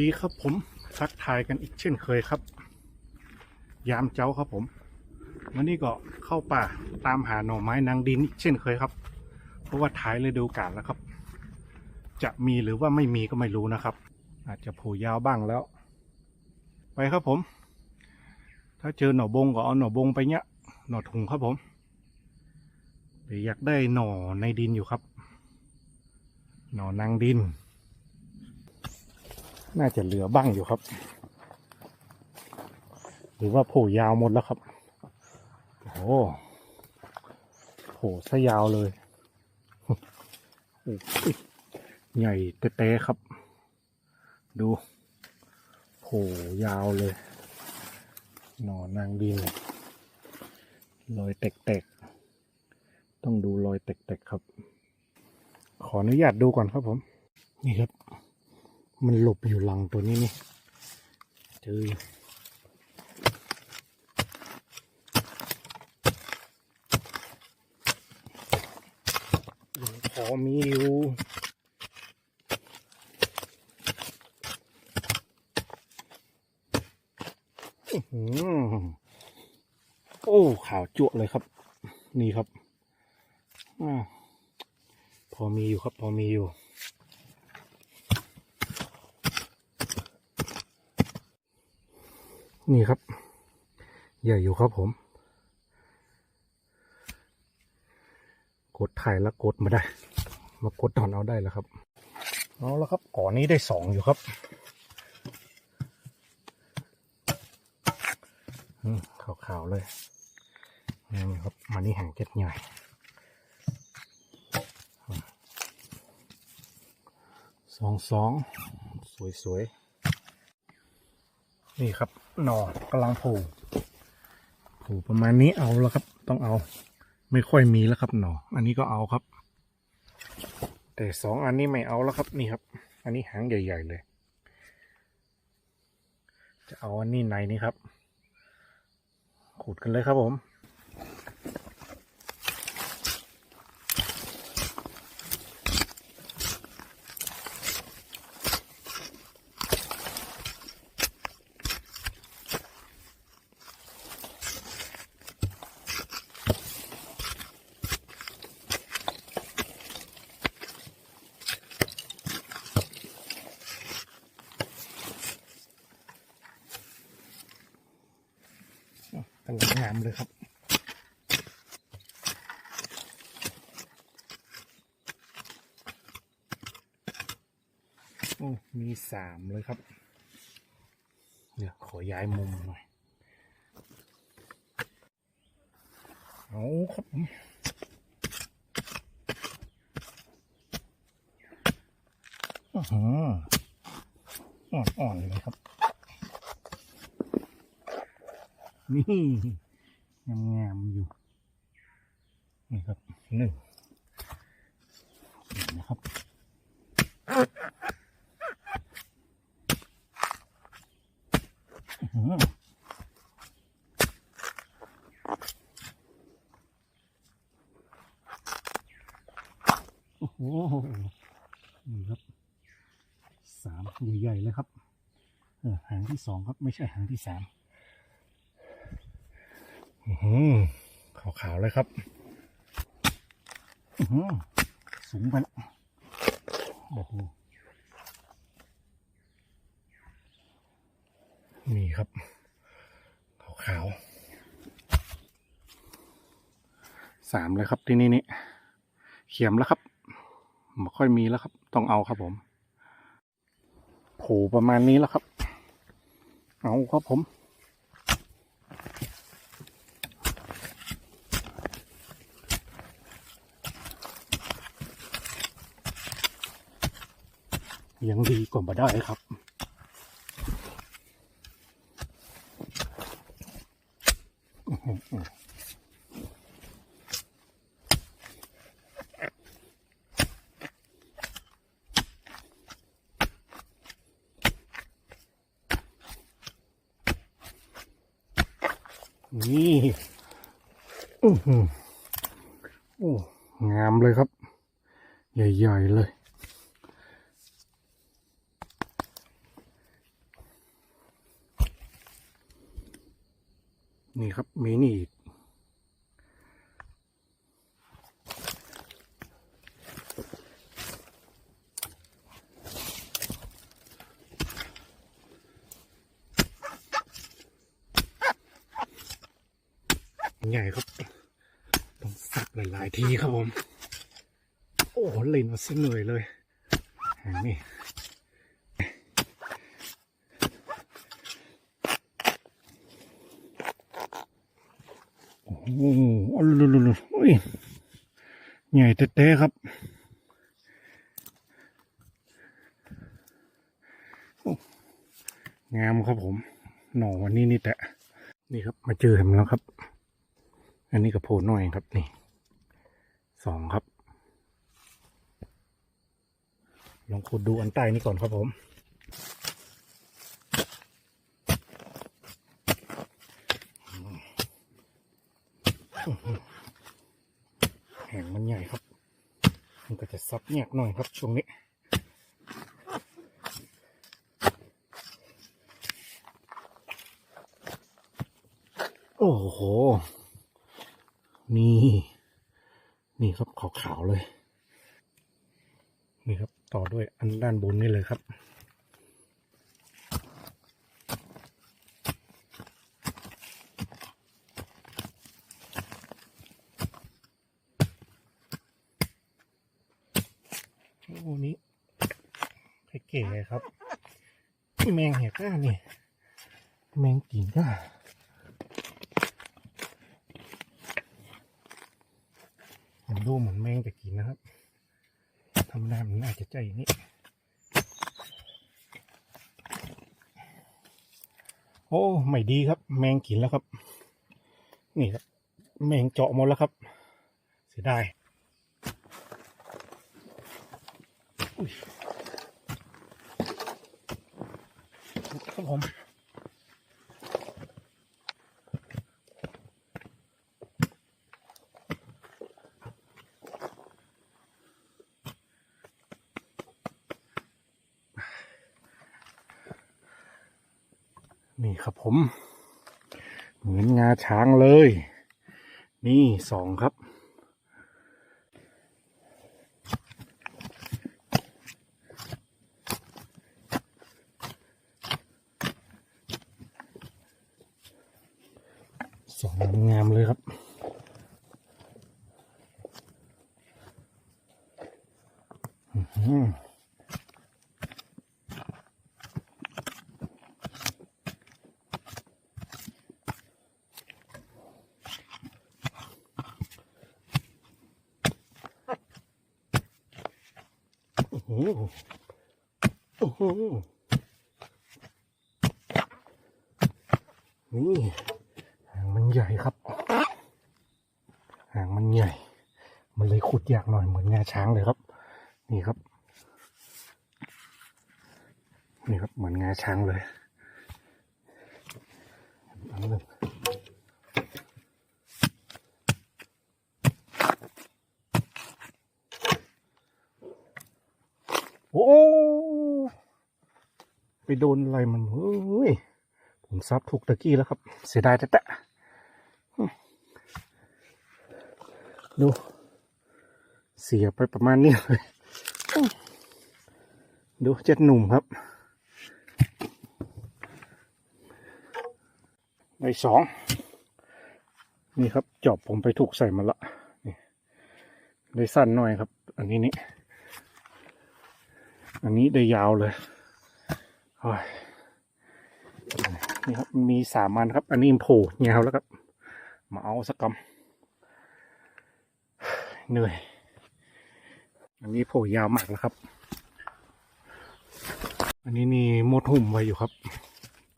ดีครับผมทักทายกันอีกเช่นเคยครับ ยามเจ้าครับผมวันนี้ก็เข้าป่าตามหาหน่อไม้นางดินอีกเช่นเคยครับ เพราะว่าท้ายฤดูกาลแล้วครับ จะมีหรือว่าไม่มีก็ไม่รู้นะครับ อาจจะโผล่ยาวบ้างแล้ว ไปครับผม ถ้าเจอหน่อบงก็เอาหน่อบงไปเนี้ยหน่อถุงครับผมแต่อยากได้หน่อในดินอยู่ครับ หน่อนางดิน น่าจะเหลือบ้างอยู่ครับ หรือว่าโผล่ยาวหมดแล้วครับ โอ้โหโผล่ซะยาวเลยโอ้ยใหญ่เตะครับ ดูโผล่ยาวเลยหนอนางดินรอยแตกๆ ต้องดูรอยแตกๆครับ ขออนุญาตดูก่อนครับผม นี่ครับ มันหลบอยู่หลังตัวนี้นี่เจออยู่พอมีอยู่อือโอ้ขาวจั่วเลยครับ นี่ครับอพอมีอยู่ครับ พอมีอยู่ นี่ครับ ใหญ่อยู่ครับผม กดถ่ายแล้วกดมาได้ มากดตอนเอาได้แล้วครับเอาแล้วครับก่อนนี้ได้สองอยู่ครับขาวๆเลยนี่ครับมานี่ห่างเจ็ดใหญ่สองสองสวยๆ นี่ครับหน่อกำลังโผล่โผล่ประมาณนี้เอาแล้วครับ ต้องเอา ไม่ค่อยมีแล้วครับหน่อ อันนี้ก็เอาครับ แต่สองอันนี้ไม่เอาแล้วครับนี่ครับ อันนี้หางใหญ่ ๆ เลย จะเอาอันนี้ในนี้ครับ ขุดกันเลยครับผมามเลยครับ โอ้ มีสามเลยครับ เดี๋ยวขอย้ายมุมหน่อย เอาครับอ่อนๆเลยครับ นี่ งามๆอยู่ นี่ครับหนึ่งนะครับโอ้โหนี่ครับสามใหญ่ๆเลยครับเออหางที่สองครับ ไม่ใช่หางที่สาม อื้อหือขาวๆเลยครับ อื้อหือสูงไปแล้วโอ้โหนี่ครับขาวๆสามเลยครับที่นี่นี่เขียมแล้วครับไม่ค่อยมีแล้วครับ ต้องเอาครับผมโผประมาณนี้แล้วครับ เอาครับผม ยังดีกว่ามาได้ครับ นี่อือหือโอ้งามเลยครับ ใหญ่ ๆ เลย นี่ครับมีนี่อีกใหญ่ครับ ต้องสับหลาย ๆ ทีครับผม โอ้โหเล่นมาเส้นเหนื่อยเลยหางนี่ โอ้โหอัลลุลุลุอุ้ยใหญ่เต้ๆครับโอ้งามครับผม หน่อวันนี้นี่แต่นี่ครับ มาเจอเห็นแล้วครับ อันนี้ก็โผล่หน่อยครับนี่ สองครับ ลองขุดดูอันใต้นี้ก่อนครับผม แห่งมันใหญ่ครับ มันก็จะซับแยกหน่อยครับช่วงนี้โอ้โห นี่ นี่ครับขาวๆเลย นี่ครับ ต่อด้วยอันด้านบนนี่เลยครับ โอ้นี่ เก๋ครับแมงเห็ดก้านี่แมงกิ่งก้าผมดูเหมือนแมงจะกินนะครับทำหน้ามันน่าจะใจนี้โอ้ไม่ดีครับ แมงกินแล้วครับ นี่ครับ แมงเจาะหมดแล้วครับ เสียดาย ครับผมนี่ครับผม เหมือนงาช้างเลย นี่สองครับ สองงามเลยครับ อื้อหือ โอ้โอ้โหนี่หางมันใหญ่ครับ หางมันใหญ่ มันเลยขุดยากหน่อยเหมือนงาช้างเลยครับ นี่ครับ นี่ครับเหมือนงาช้างเลยอันหนึ่งโอ้ไปโดนอะไรมันเฮ้ยผมซับถูกตะกี้แล้วครับ เสียดายแต่แต่ดูเสียไปประมาณนี้เลยดูเจ็ดหนุ่มครับในสองนี่ครับจอบผมไปถูกใส่มาละนี่ได้สั้นหน่อยครับ อันนี้นี่ อันนี้ได้ยาวเลยโอ้ยนี่ครับมีสามอันครับ อันนี้อิมโผล่ยาวแล้วครับ มาเอาสักกำเหนื่อย อันนี้โผล่ยาวมากแล้วครับ อันนี้นี่มดหุ่มไว้อยู่ครับ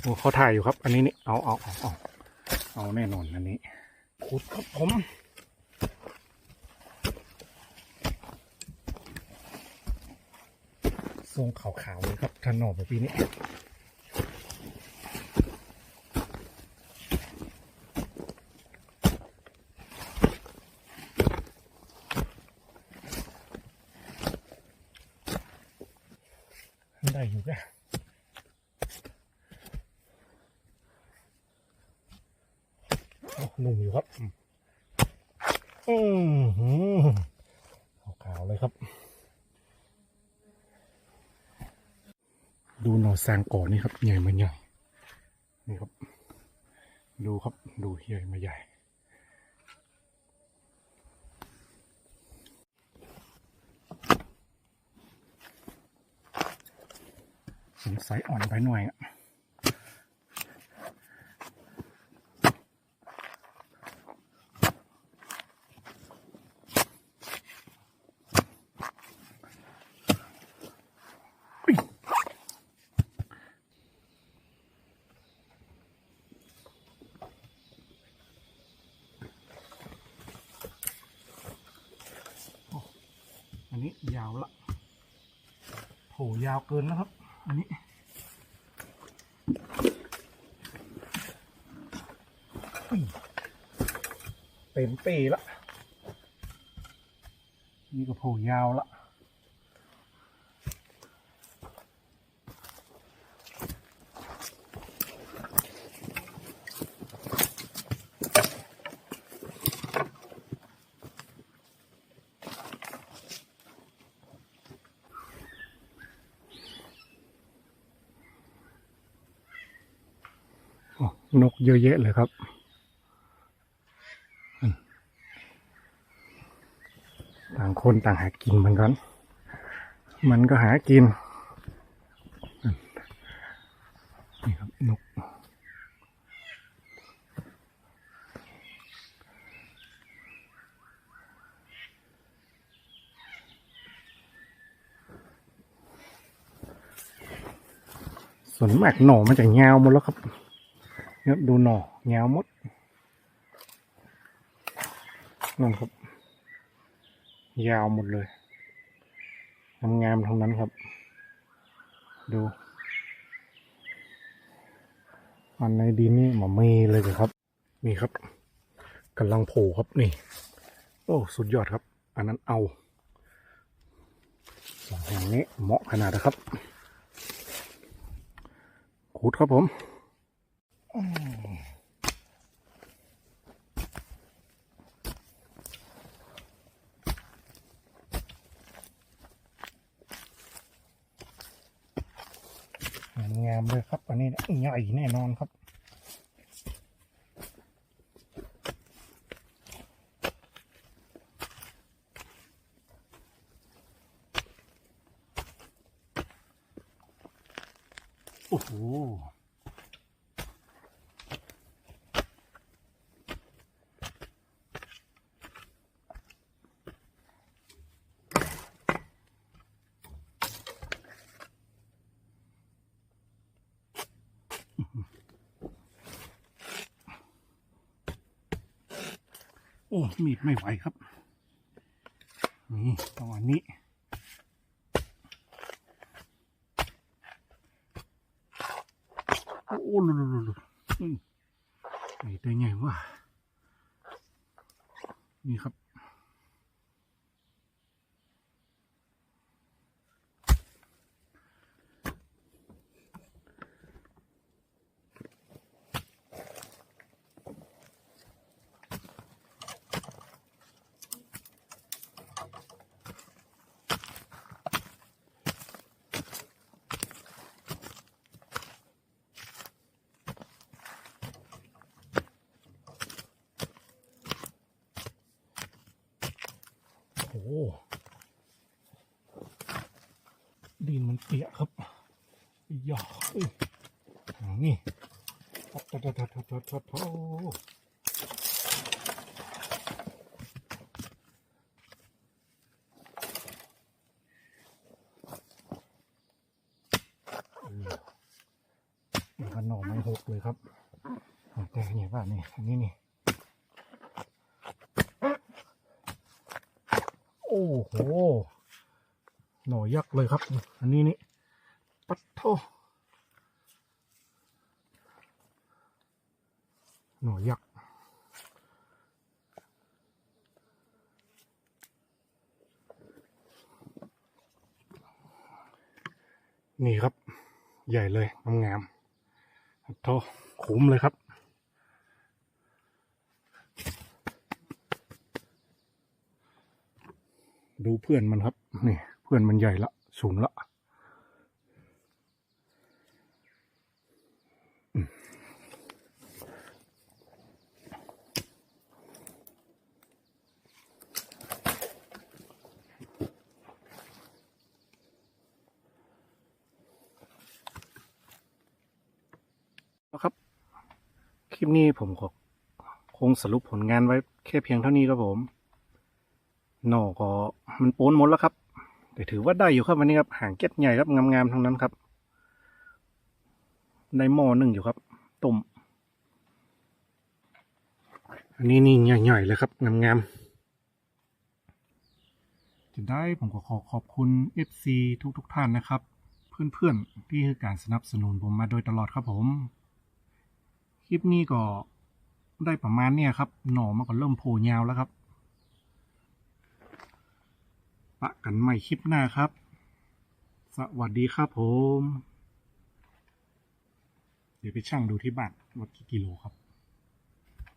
โอ้เขาถ่ายอยู่ครับ อันนี้นี่เอาเอาเอาเอาเอาแน่นอนอันนี้ขุดครับผม ทรงขาวๆเลยครับทันหนอแบบปีนี้ได้อยู่กโอ้หนุ่มอยู่ครับ อืมขาวๆเลยครับ ดูหน่อแซงก่อนนี่ครับ ใหญ่มาใหญ่ นี่ครับ ดูครับ ดูใหญ่มาใหญ่ สงสัยอ่อนไปหน่อยอะ นนี้ยาวละโหยาวเกินนะครับ อันนี้ เต็มปีละ นี่ก็โผยาวละ โอ้นก เยอะเลยครับต่างคนต่างหากินเหมือนกันมันก็หากินนี่ครับนกส่วนมากหน่อมันจะเงาวหมดแล้วครับ เนี่ดูหน่อเงาวหมดนั่นครับ ยาวหมดเลยงามๆทั้งนั้นครับ ดู อันในดินนี่หมามีเลยครับ นี่ครับกำลังโผล่ครับนี่ โอ้ สุดยอดครับ อันนั้นเอาสองอย่างนี้เหมาะขนาดนะครับขูดครับผม งามเลยครับอันนี้ใหญ่แน่นอนครับ โอ้โห โอ้มีดไม่ไหวครับ นี่ประมาณนี้โอ้ลุลุลุลุอืมไอ้ตัวใหญ่ว่ะนี่ครับ ดินมันเปียกครับอย่าเอ้ยอ่านี่ทัดทัดทัดทัดทัดทัดโอ้มันหน่อไม้หกเลยครับอ่าแต่เนี่ยว่านี่อันนี้ โอ้โห หน่อยักษ์เลยครับ อันนี้นี่ ปัดโทหน่อยักษ์นี่ครับ ใหญ่เลยงามๆโทคุ้มเลยครับ เพื่อนมันครับ นี่ เพื่อนมันใหญ่ละ สูงละอืมนะครับ คลิปนี้ผมขอคงสรุปผลงานไว้แค่เพียงเท่านี้ครับผม หน่อก็ มันโปนหมดแล้วครับ แต่ถือว่าได้อยู่ครับวันนี้ครับหางเก็ดใหญ่ครับงามๆทั้งนั้นครับในหม้อหนึ่งอยู่ครับต้มอันนี้นี่ใหญ่ๆเลยครับงามๆจะได้ผมก็ขอขอบคุณ FC ทุกๆท่านนะครับ เพื่อนๆที่ให้การสนับสนุนผมมาโดยตลอดครับผม คลิปนี้ก็ได้ประมาณเนี้ยครับ หน่อมันก็เริ่มโผล่ยาวแล้วครับ ปะกันใหม่คลิปหน้าครับ สวัสดีครับผม เดี๋ยวไปชั่งดูที่บ้านวัดกี่กิโลครับ